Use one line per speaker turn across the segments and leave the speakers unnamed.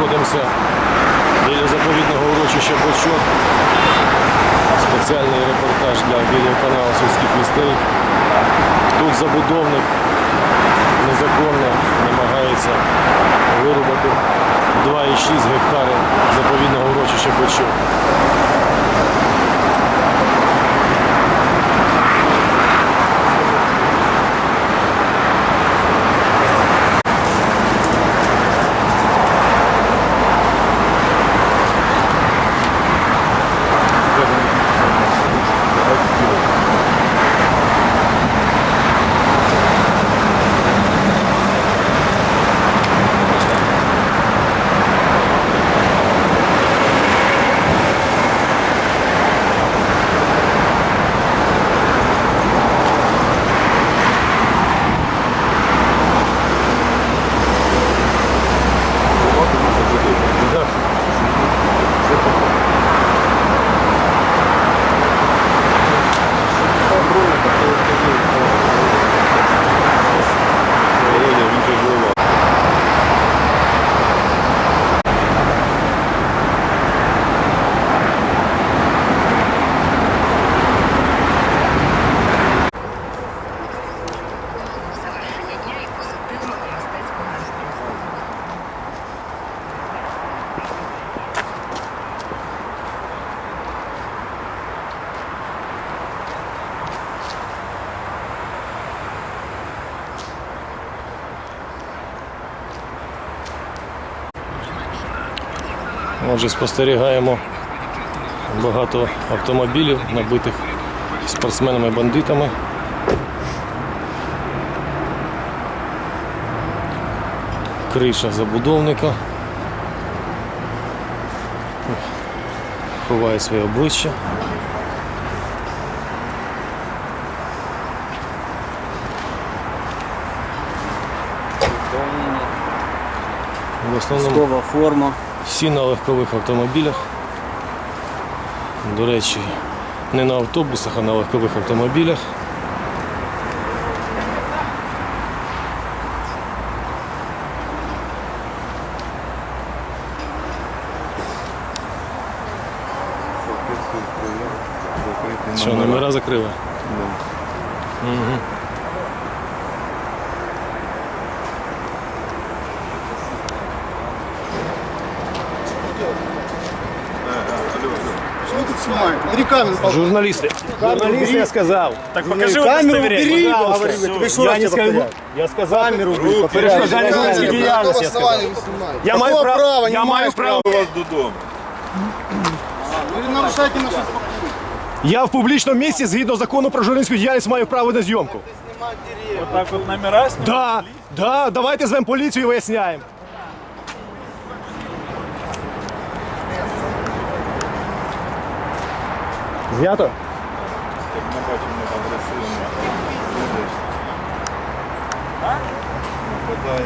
знаходимося біля заповідного урочища Бочок. Спеціальний репортаж для відеоканалу сільських містей. Тут забудовник незаконно намагається вирубати 2,6 гектари заповідного урочища Бочок. Отже, спостерігаємо багато автомобілів, набитих спортсменами-бандитами. Криша забудовника. Ховає своє обличчя. В основному
Військова форма.
Всі на легкових автомобілях. До речі, не на автобусах, а на легкових автомобілях. Що, номера закрили? Угу.
Что вы тут снимаете? Бери камеру, пожалуйста.
Журналісти.
Журналист, я сказал.
Так
камеру убери,
пожалуйста.
Вы что
Я
раз
не
тебе
скажу.
повторяю?
Я сказал.
Камеру убери,
Перешкоджання журналістській
На
діяльності, я
каком
сказав.
основании вы снимаете?
Я маю
Какого
право,
права не
я маю
маешь
право.
права?
вас додому.
Вы нарушаете наше спокойствие.
Я в публічному місці згідно закону про журналістську діяльність маю право на зйомку.
Так от номера
Да, да, давайте звемо поліцію і виясняємо. Знято?
Нападає.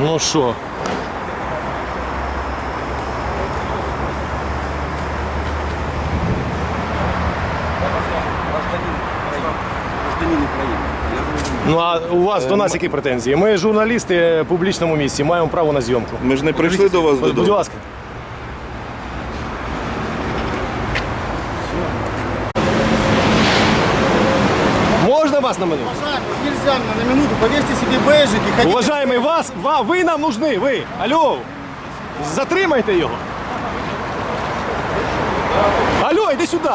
Ну що? Ну а у вас до нас які претензії? Ми журналісти в публічному місці, маємо право на зйомку.
Ми ж не прийшли до вас
Будь
додому.
ласка. Можна вас на минуту?
Уважаемый, нельзя на минуту, повесьте себе бейджики.
Уважаємий, вас, ва, ви нам нужны, ви. Алло, затримайте його. Алло, йди сюди.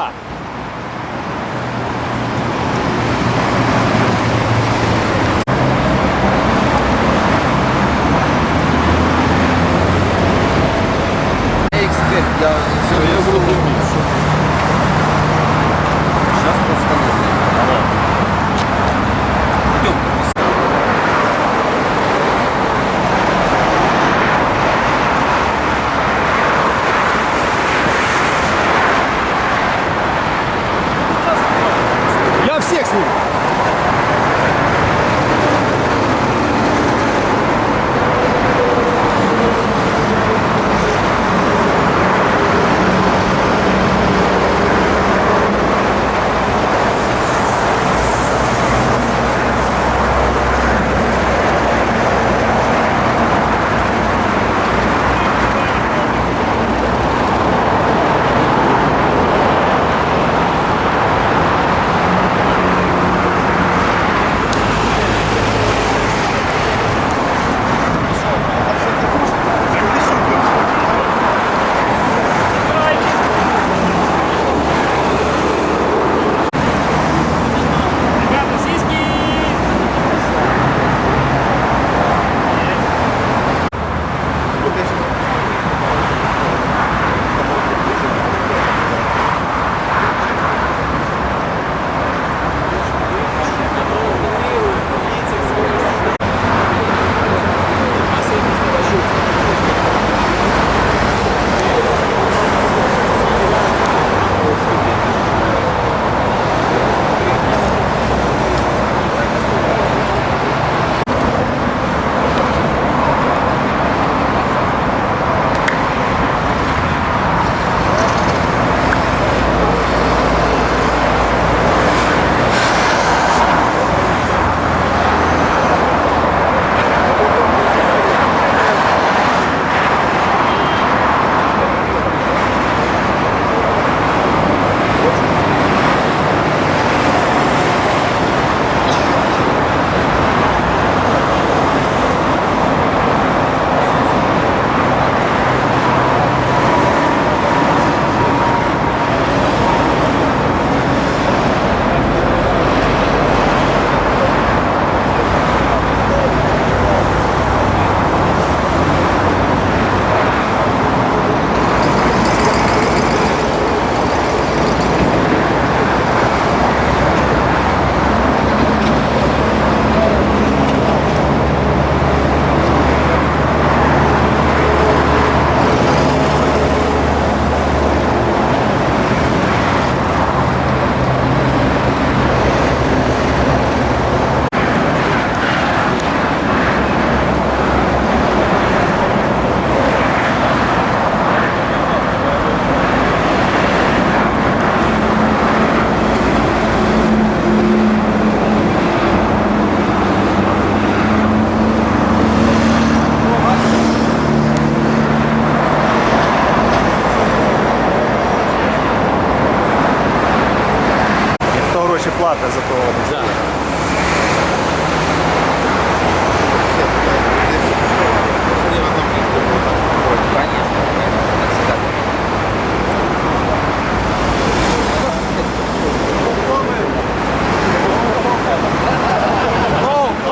Гроші платить за того.
Да.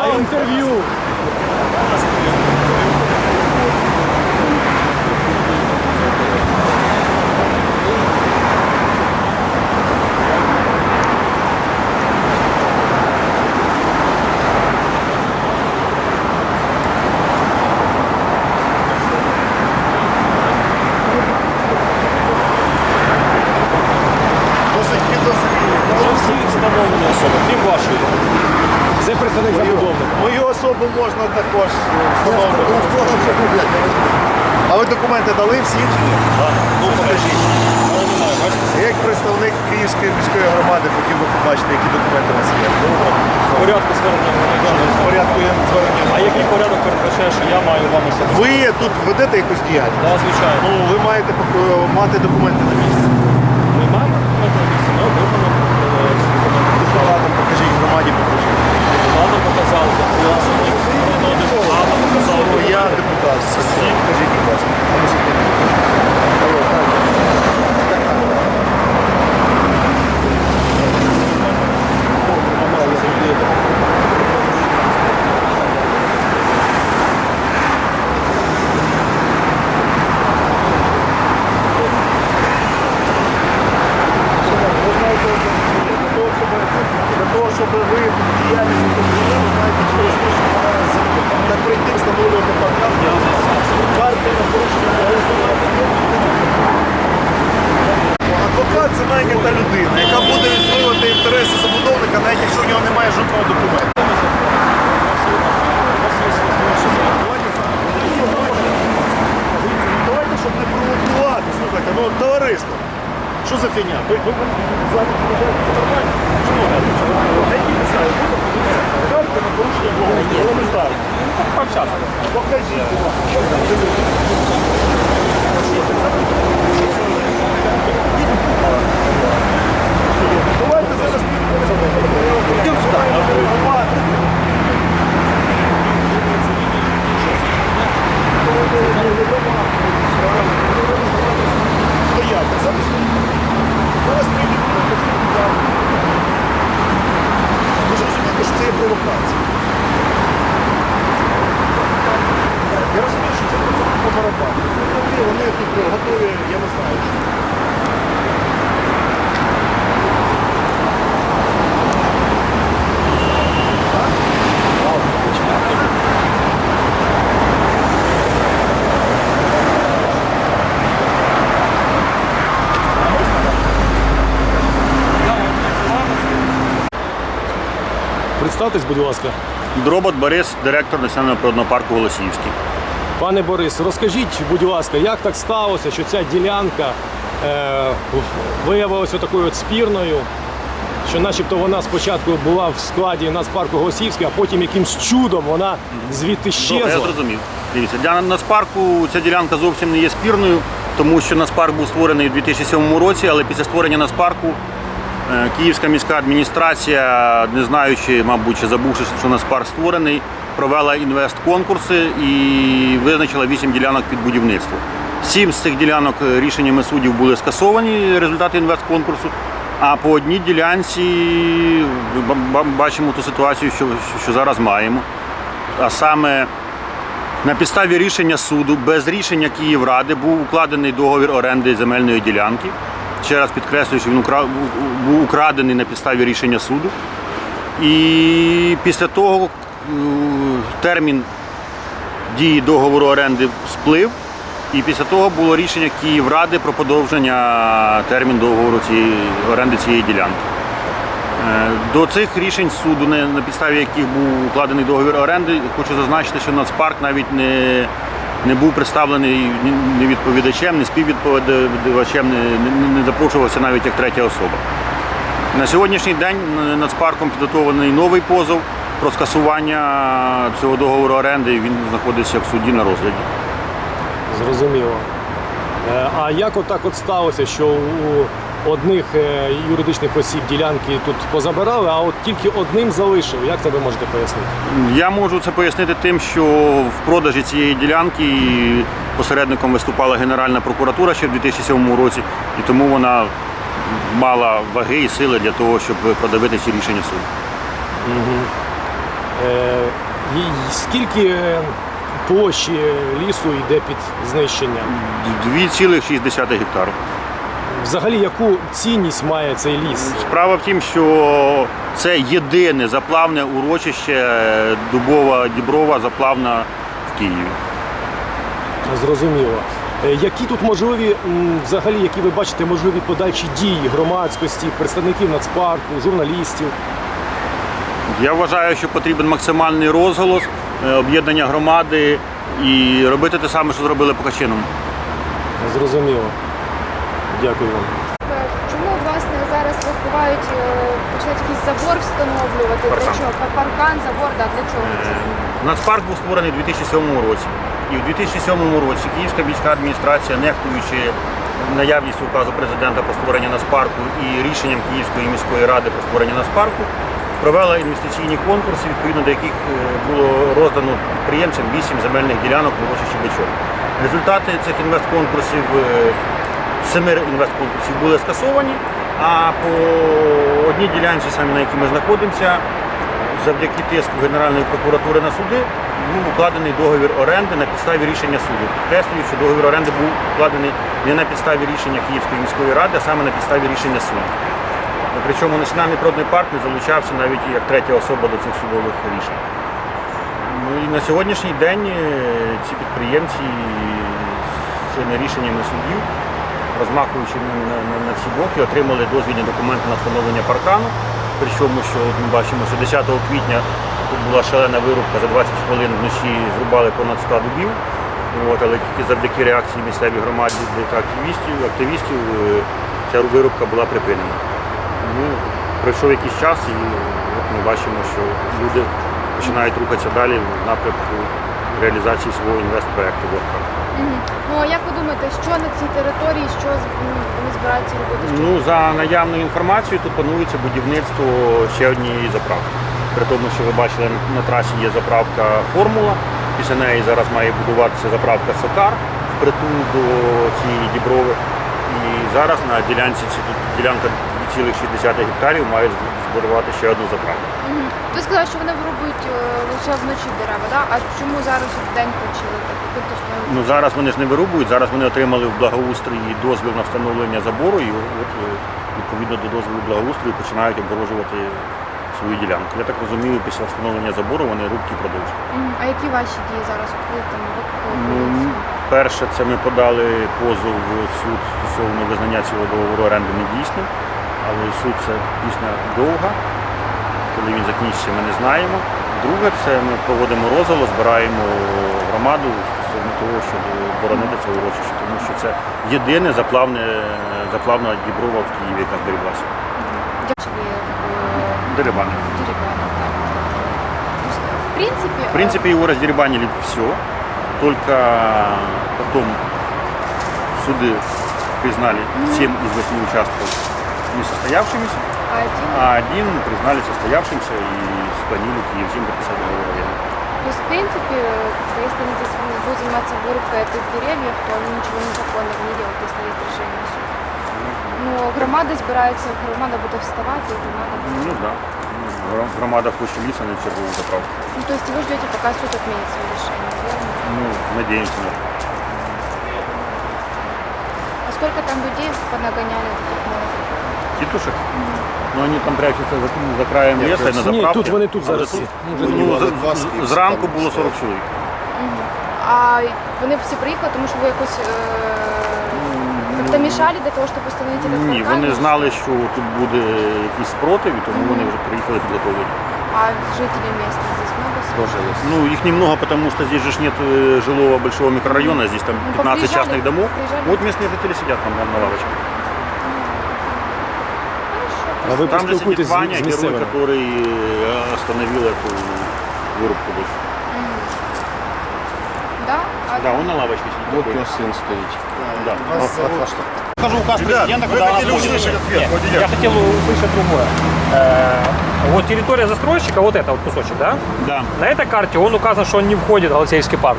А інтерв'ю?
Досить підозрілі.
Всі встановлені особи, крім вашої.
Це представник забудовника.
Мою особу можна також встановлювати. А ви документи дали всі? Ну, покажіть. Я як представник Київської міської громади хотів би побачити, які документи у вас є.
В порядку звернення громадян.
В порядку я звернення.
А який порядок передбачає, що я маю вам особисто?
Ви тут ведете якусь діяльність?
Так, звичайно.
Ну, ви маєте пок- мати документи на місці.
Ми маємо документи на місці, ми отримали
покажіть
показали, показала.
Ну, я депутат. Скажіть, будь ласка.
Представтесь, будь ласка.
Дробот Борис, директор Національного природного парку Голосіївський.
Пане Борис, розкажіть, будь ласка, як так сталося, що ця ділянка е, виявилася такою от спірною, що начебто вона спочатку була в складі Нацпарку Голосівський, а потім якимсь чудом вона звідти
Добре, я зрозумів. Дивіться, для Нацпарку ця ділянка зовсім не є спірною, тому що Нацпарк був створений у 2007 році, але після створення Нацпарку Київська міська адміністрація, не знаючи, мабуть, чи забувши, що Нацпарк створений, провела інвест-конкурси і визначила 8 ділянок під будівництво. Сім з цих ділянок е, рішеннями суддів були скасовані результати інвест-конкурсу. А по одній ділянці ба- бачимо ту ситуацію, що, що зараз маємо. А саме на підставі рішення суду без рішення Київради був укладений договір оренди земельної ділянки. Ще раз підкреслюю, що він був украдений на підставі рішення суду. І після того е, термін дії договору оренди сплив. І після того було рішення Київради про подовження терміну договору цієї оренди цієї ділянки. Е, До цих рішень суду, на підставі яких був укладений договір оренди, хочу зазначити, що Нацпарк навіть не, не був представлений ні відповідачем, ні співвідповідачем, не, запрошувався навіть як третя особа. На сьогоднішній день Нацпарком підготовлений новий позов про скасування цього договору оренди. і Він знаходиться в суді на розгляді.
Зрозуміло. Е, А як отак от сталося, що у одних е, юридичних осіб ділянки тут позабирали, а от тільки одним залишили. Як це ви можете пояснити?
Я можу це пояснити тим, що в продажі цієї ділянки посередником виступала Генеральна прокуратура ще в 2007 році, і тому вона мала ваги і сили для того, щоб продавити ці рішення суду.
Е, і скільки е, площі лісу йде під знищення?
2,6 гектару.
Взагалі, яку цінність має цей ліс?
Справа в тім, що це єдине заплавне урочище е, Дубова Діброва заплавна в Києві.
Зрозуміло. Е, Які тут можливі, взагалі, які ви бачите можливі подальші дії громадськості, представників нацпарку, журналістів?
Я вважаю, що потрібен максимальний розголос, е, об'єднання громади і робити те саме, що зробили по Качиному.
Зрозуміло. Дякую вам.
Чому власне зараз розбивають, е, починають якийсь забор встановлювати?
Паркан.
Для чого? Паркан, забор, да, для чого це?
Нацпарк був створений у 2007 році. І в 2007 році Київська міська адміністрація, нехтуючи наявністю указу президента про створення Нацпарку і рішенням Київської міської ради про створення Нацпарку, провела інвестиційні конкурси, відповідно до яких е, було роздано підприємцям 8 земельних ділянок в урочищі Бичок. Результати цих інвестконкурсів, е, семи інвестконкурсів були скасовані, а по одній ділянці, саме на якій ми знаходимося, завдяки тиску Генеральної прокуратури на суди був укладений договір оренди на підставі рішення суду. Підкреслюю, що договір оренди був укладений не на підставі рішення Київської міської ради, а саме на підставі рішення суду. Причому Національний природний парк не залучався навіть як третя особа до цих судових рішень. Ну і на сьогоднішній день е, ці підприємці цими рішеннями судів, розмахуючи на, на, на- всі боки, отримали дозвільні документи на встановлення паркану. Причому, що ми бачимо, що 10 квітня тут була шалена вирубка, за 20 хвилин вночі зрубали понад 100 дубів. От, але тільки завдяки реакції місцевих громад та активістів, активістів е, ця вирубка була припинена. Ну, пройшов якийсь час і от ми бачимо, що люди починають рухатися далі в напрямку реалізації свого інвестпроекту.
Ну а як ви думаєте, що на цій території, що вони збираються робити?
Ну, за наявною інформацією, тут планується будівництво ще однієї заправки. При тому, що ви бачили, на трасі є заправка Формула. Після неї зараз має будуватися заправка Сокар впритул до цієї діброви. І зараз на ділянці ділянка 2,6 гектарів має збудувати ще одну заправку.
Мгм. Ви сказали, що вони вирубують е, лише вночі дерева, да? а чому зараз в день почали так? Тобто, що
Ну зараз вони ж не вирубують, зараз вони отримали в благоустрої дозвіл на встановлення забору і от е, відповідно до дозволу благоустрою починають обгорожувати свою ділянку. Я так розумію, після встановлення забору вони рубки продовжують.
Мгм. А які ваші дії зараз? Коли там
Ну, перше, це ми подали позов в суд стосовно визнання цього договору оренди недійсним, але суд це пісня довга. Коли він закінчиться, ми не знаємо. Друге, це ми проводимо розголос, збираємо громаду стосовно того, щоб боронити це урочище, тому що це єдине заплавне, заплавна діброва в Києві, яка зберіглася. Дерибани.
В принципе,
В принципе, его раздербанили все, только потом суды признали 7 из 8 участков несостоявшимися,
а один,
а один признали состоявшимся и склонили Киевзим подписать договор аренды.
то есть, в принципе, э, как бы, если они здесь будут заниматься вырубкой этих деревьев, то они ничего незаконного не делают, если есть решение суда. Но громада збирається, громада буде вставати, і громада буде.
Ну да. Гром- Громада хоче ліса на чергову заправку.
Ну, то есть вы ждете, пока суд отменит свое решение, верно?
Ну, надеемся на это.
А сколько там людей понагоняли таких молодых?
Титушек? Ну, они там прячутся за, за краем леса и на
Ні,
заправке.
тут вони тут
Але
зараз.
тут,
Ну,
ну,
Два
з-
скільки
зранку
там
було
все.
40 чоловік.
А вони всі приїхали, тому що ви якось е, как-то мішали для того, щоб установити этот
Ні,
паркан?
вони знали, що тут буде якийсь спротив, і тому вони вже приїхали підготовлені.
А жителей местных здесь много?
Тоже есть.
Ну, их немного, потому что здесь же ж нет э, жилого большого микрорайона, здесь там
Ну,
15
поприезжали,
частных домов.
поприезжали.
Вот местные жители сидят там, там на лавочке.
А ви
Там же сидит
поспілкуйтесь з,
Ваня, герой,
місцевими.
который э, остановил эту вырубку.
Да? А
Да, он на лавочке сидит.
Вот
такой.
он сын стоит.
Да.
Вас зовут?
Покажу указ
Ребят,
президента, куда она
хотели
входит.
услышать ответ.
Нет,
Владимир.
я хотел услышать другое. Э, Вот территория застройщика, вот это вот кусочек, да?
Да.
На этой карте он указан, что он не входит в Галатеевский парк.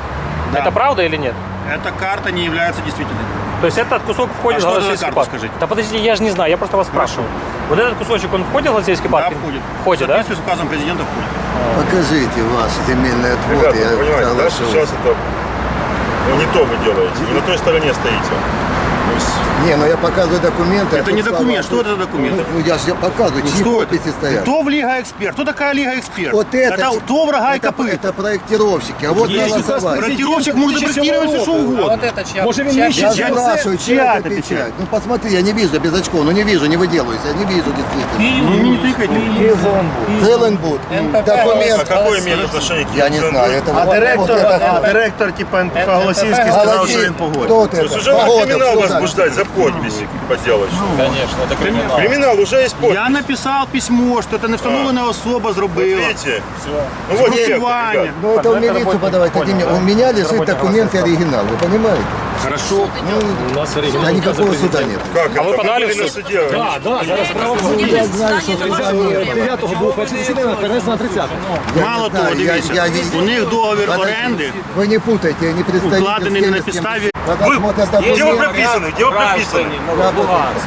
Да.
Это правда или нет?
Эта карта не является действительной.
То есть этот кусок входит
А
в
что это за
Галатеевский
карта,
парк?
скажите?
Да подождите, я же не знаю, я просто вас спрашиваю. Вот этот кусочек, он входит в Галатеевский парк?
Да, входит.
Входит,
в
да?
соответствии с указом президента входит.
Покажите ваш земельный отвод,
Ребята,
я
вы понимаете, да,
соглашусь.
сейчас это ну, не то вы делаете, не на той стороне стоите. То есть,
Не, ну я показываю документы. а
Это
тут
не
слова-
документ. Что это за документ?
Ну, ну, я же показываю, чьи
Что
подписи
это?
стоят.
Кто в Лига Эксперт? Кто такая Лига Эксперт?
Вот это,
Это то врага и
это,
копыт.
это проектировщики, а вот
Есть указ
голосование.
Проектировщик может проектировать все, что угодно.
Може він
Я
нижче
Я
спрашиваю,
це-
чья
чья
это
это
печать?
печать?
Ну посмотри, я не вижу без очков, ну не вижу, не выделываюсь, я не вижу действительно.
Ну, не тыкайте.
Зеленбуд,
а
документ.
какое имеет отношение к
Я не знаю, это
А
вот-
директор,
вот это-
а директор типа НПК Голосівський сказав, що він погодить.
Кто вот это?
Слушай, уже надо
Погода,
криминал
кто так?
возбуждать за подписи поделать.
Конечно, это криминал.
Криминал уже есть подпись.
Я написав письмо, що це не встановлена особа
Вот
зробила.
видите? Ну вот директор,
Группирование.
ребят.
Ну это в
Это
милицию
работник,
подавать.
понял,
один-
да.
У меня лежит
Работник
документ и оригинал, вы понимаете?
Хорошо. У нас
А
оригінал
никакого
указу
суда
президента.
нет.
Как
А вы
это?
подали
были
в
на
суд?
суде.
Так, так, зараз справа буде.
Я знаю, что это
9-го було перше засідання, перенесено на 30
Я
Мало
не
того,
знаю, я-
дивіться,
я не-
у них договір
Подожди,
оренди
Вы не путайте, не представитель.
укладений не на підставі.
Когда
Вы-
смотрят
Где вы
документ,
прописаны? Где вы прописаны?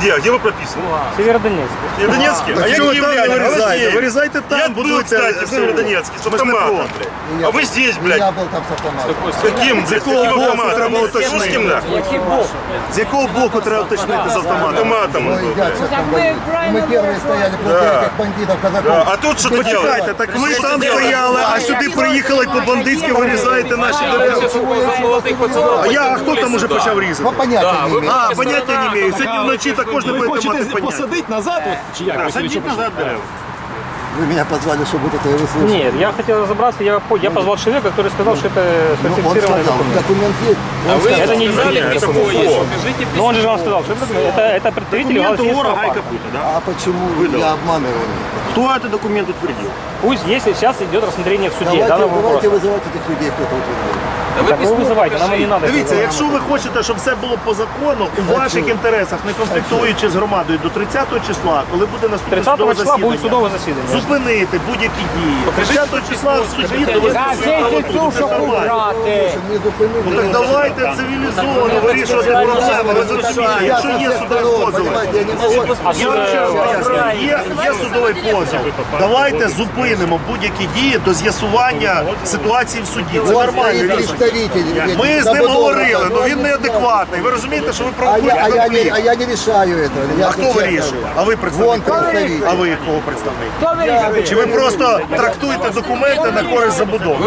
Где? Где вы прописаны?
Северодонецк.
В Донецке? А я
Почему
не
там
являюсь.
не вырезайте?
Голосеев.
Вырезайте там,
Я был,
будете
кстати, в Северодонецке, с автоматом, блядь.
Я-
А вы здесь, блядь.
я был там с автоматом.
С каким? С каким автоматом? С русским, да?
З якого боку треба уточнити з
Автоматом. он
Ой,
был,
я
блядь.
что там были? Мы первые стояли против
Да.
этих бандитов, казаков.
Да. А тут что ты делаешь?
так
ви там стояли, а сюди приїхали по бандитськи вирізаєте наші дерева.
А
я, а хто там уже почав різати?
Ну, понятия не имею.
А, поняття не маю. Сьогодні вночі також не
Ви
будете мати
хочете
поняття.
посадити назад? От, чи як? Ви собі що
Садіть назад дерева.
Вы меня позвали, чтобы вот это я услышал.
Нет, я хотел разобраться, я, по- я позвал человека, который сказал, что это
Ну, он
сфальсифицированный
сказал,
документ.
документ есть. Он сказал,
Это не
Это
это,
фуфло.
Но он же вам сказал, что это, это, это представитель
Документы
Галатеевского
ОРА
парка.
Гайка да?
А почему я обманываю?
Кто этот документ утвердил?
Пусть, если сейчас идет рассмотрение в суде
Давайте,
данного
давайте
вопроса.
вызывать этих людей, кто-то утвердил.
Так вы вызывайте, нам и не надо.
Дивіться,
этого.
якщо ви хочете, щоб все було по закону, у ваших інтересах, не конфліктуючи з громадою до 30 числа, коли буде наступне
30
судове
числа будет
засідання,
судовое заседание.
зупинити будь-які дії. 30
не.
Ну так давайте цивілізовано вирішувати проблеми, розрушення. Якщо є
я
ще раз пояснюю, є, є судовий позов. Давайте зупинимо будь-які дії до з'ясування ситуації в суді. Це нормально.
представитель.
Ми з ним говорили, але він неадекватний. Ви розумієте, що ви
А я, а,
провокуєте
я не,
конфлікт.
а я не решаю этого. Я
А хто вирішує? А ви
Вон
представник?
представитель.
А ви кого представник? Чи ви просто трактуєте документи на користь забудови?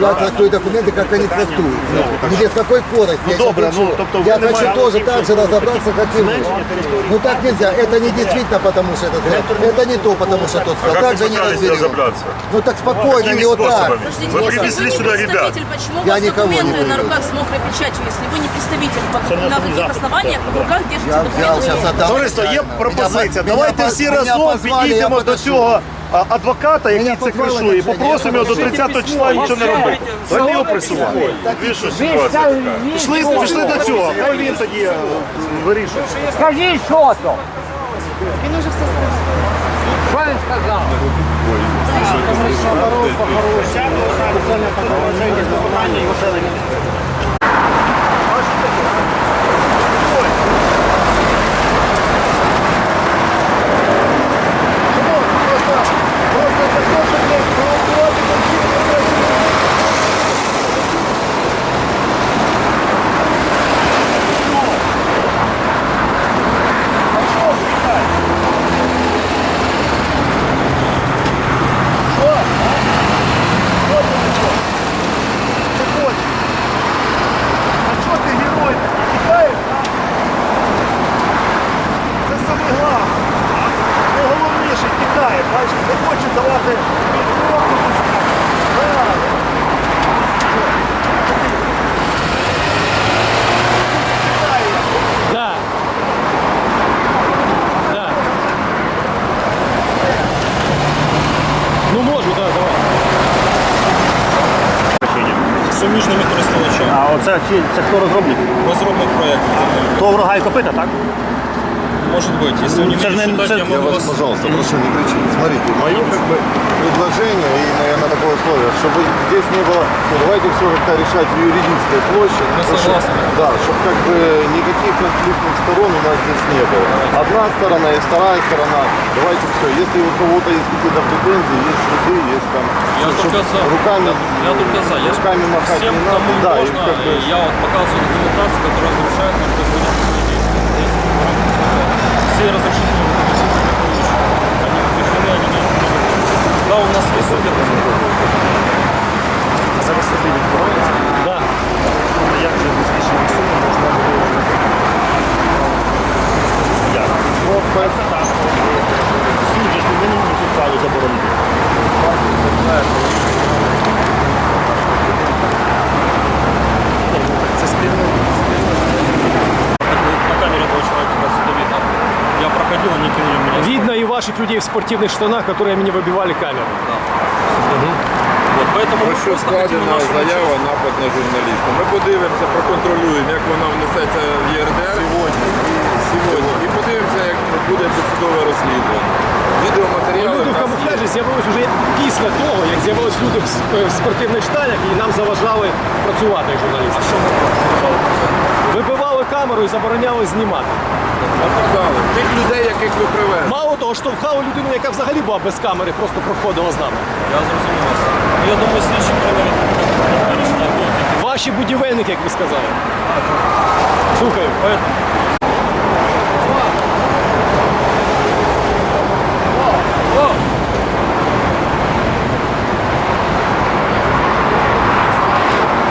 Я трактую документы, как они трактуют. Не без какой корости.
Ну,
я
добре,
сейчас
ну,
хочу-
тобто ви
Я
не
хочу
маєте-
тоже так же разобраться, как и вы. Ну так нельзя. Это не действительно потому, что это сказал. Это не то, потому что тот сказал.
как
Так
вы
же не
пытались
разберем.
разобраться?
Ну так спокойно,
Какими
не вот так.
способами?
Подождите,
Вы
если
привезли
вы не
сюда ребят.
представитель, почему у
Я
вас
никого не
документы на
привез.
руках с мокрой печатью, если вы не представитель, по- на каких основаниях вы в руках держите
Я взял сейчас
документы?
отдам.
Товариство, є
Меня
пропозиція.
по-
Давайте
меня
всі
по- меня
разом
позвали,
підійдемо
я
до
подошел.
цього а, адвоката, який це кришує, попросимо його до 30 числа нічого не робити. Давайте його така? Пішли, пішли до цього. Хай він тоді е, вирішує.
Скажи що то.
Він уже все сказав.
Що він сказав?
А що ти герой? Тікаєш? Це саме головне. Найголовніше тікає, бачиш, не хоче давати відкрити.
Да. Да. Ну можу, да, давай.
суміжними користувачами.
Ці- це хто розробник?
Розробник проєкту.
То врага і копита, так?
Может быть, если вы не считать,
це-
я
я
могу
вас, пожалуйста, прошу не кричите. Смотрите, мое как бы предложение и, наверное, такое условие, чтобы здесь не было, ну, давайте все как-то решать в юридической площади.
Мы
потому
согласны.
Да, чтобы как бы никаких конфликтных сторон у нас здесь не было. Одна сторона и вторая сторона. Давайте все. Если у кого-то есть какие-то претензии, есть суды, есть там...
Я
ну, чтоб
только за.
Руками,
Я только за. Я
руками махать
всем,
не надо.
кому
да, и
можно,
как бы...
я вот показываю документацию, которая разрушает. Здесь все разрешения они утверждены, они не Да, у нас есть судебный
Зараз тобі відбувається.
Да.
Як же без рішення суду можна було Як? Ну, перше так. Суд же ж не повинен цю справу заборонити. Це спільно.
На камере этого проходил, они кинули меня.
Видно и ваших людей в спортивных штанах, которые мне выбивали камеру.
Вот, поэтому мы
Про що
просто хотим
складена
нашему
заява, напад на журналіста. Ми подивимося, проконтролюємо, як вона внесеться в ЄРДР сьогодні. сьогодні. І подивимося, як буде досудове розслідування. Відеоматеріали
Люди
в
в
нас є.
камуфляжі з'явились вже після того, як з'явились люди в с- в спортивних штанях і нам заважали працювати як журналістам. Вибивали камеру і забороняли знімати.
Показали. Тих людей, яких ви привезли.
Мало того, штовхали людину, яка взагалі була без камери, просто проходила з нами.
Я зрозумів вас. Я думаю, слідчі рішення.
Ваші будівельники, як ви сказали. Слухаю.